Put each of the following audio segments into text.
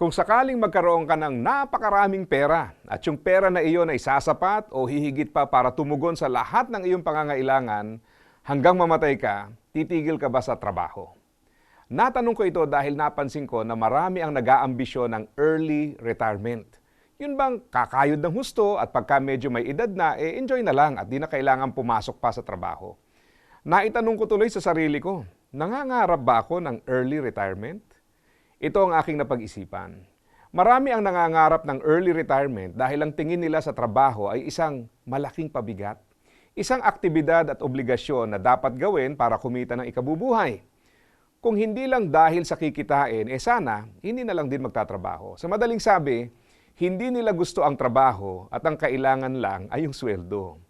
Kung sakaling magkaroon ka ng napakaraming pera at yung pera na iyon ay sasapat o hihigit pa para tumugon sa lahat ng iyong pangangailangan hanggang mamatay ka, titigil ka ba sa trabaho? Natanong ko ito dahil napansin ko na marami ang nag-aambisyon ng early retirement. Yun bang kakayod ng husto at pagka medyo may edad na, eh enjoy na lang at di na kailangan pumasok pa sa trabaho. Naitanong ko tuloy sa sarili ko, nangangarap ba ako ng early retirement? Ito ang aking napag-isipan. Marami ang nangangarap ng early retirement dahil ang tingin nila sa trabaho ay isang malaking pabigat, isang aktibidad at obligasyon na dapat gawin para kumita ng ikabubuhay. Kung hindi lang dahil sa kikitain, eh sana hindi na lang din magtatrabaho. Sa madaling sabi, hindi nila gusto ang trabaho at ang kailangan lang ay yung sweldo.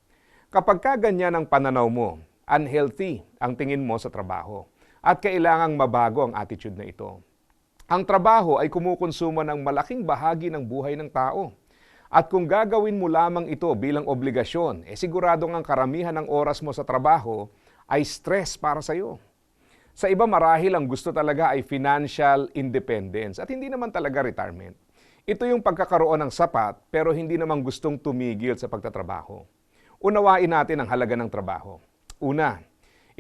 Kapag ka ganyan ang pananaw mo, unhealthy ang tingin mo sa trabaho at kailangang mabago ang attitude na ito. Ang trabaho ay kumukonsumo ng malaking bahagi ng buhay ng tao. At kung gagawin mo lamang ito bilang obligasyon, eh siguradong ang karamihan ng oras mo sa trabaho ay stress para sa iyo. Sa iba marahil ang gusto talaga ay financial independence at hindi naman talaga retirement. Ito yung pagkakaroon ng sapat pero hindi naman gustong tumigil sa pagtatrabaho. Unawain natin ang halaga ng trabaho. Una,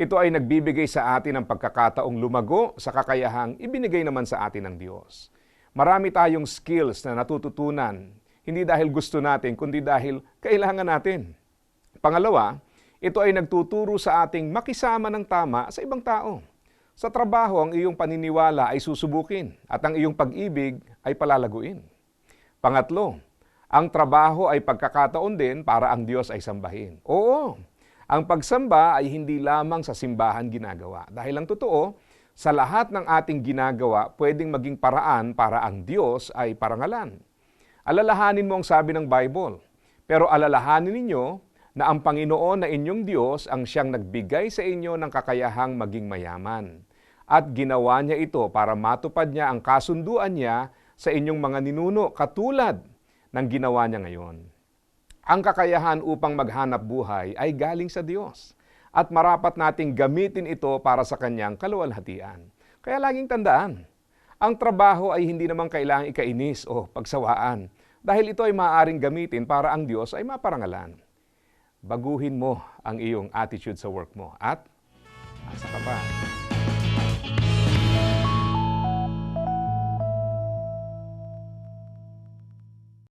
ito ay nagbibigay sa atin ng pagkakataong lumago sa kakayahang ibinigay naman sa atin ng Diyos. Marami tayong skills na natututunan, hindi dahil gusto natin, kundi dahil kailangan natin. Pangalawa, ito ay nagtuturo sa ating makisama ng tama sa ibang tao. Sa trabaho, ang iyong paniniwala ay susubukin at ang iyong pag-ibig ay palalaguin. Pangatlo, ang trabaho ay pagkakataon din para ang Diyos ay sambahin. Oo, ang pagsamba ay hindi lamang sa simbahan ginagawa. Dahil ang totoo, sa lahat ng ating ginagawa, pwedeng maging paraan para ang Diyos ay parangalan. Alalahanin mo ang sabi ng Bible, pero alalahanin ninyo na ang Panginoon na inyong Diyos ang siyang nagbigay sa inyo ng kakayahang maging mayaman. At ginawa niya ito para matupad niya ang kasunduan niya sa inyong mga ninuno katulad ng ginawa niya ngayon. Ang kakayahan upang maghanap buhay ay galing sa Diyos at marapat nating gamitin ito para sa kanyang kaluwalhatian. Kaya laging tandaan, ang trabaho ay hindi naman kailangang ikainis o pagsawaan dahil ito ay maaaring gamitin para ang Diyos ay maparangalan. Baguhin mo ang iyong attitude sa work mo at asa ka pa.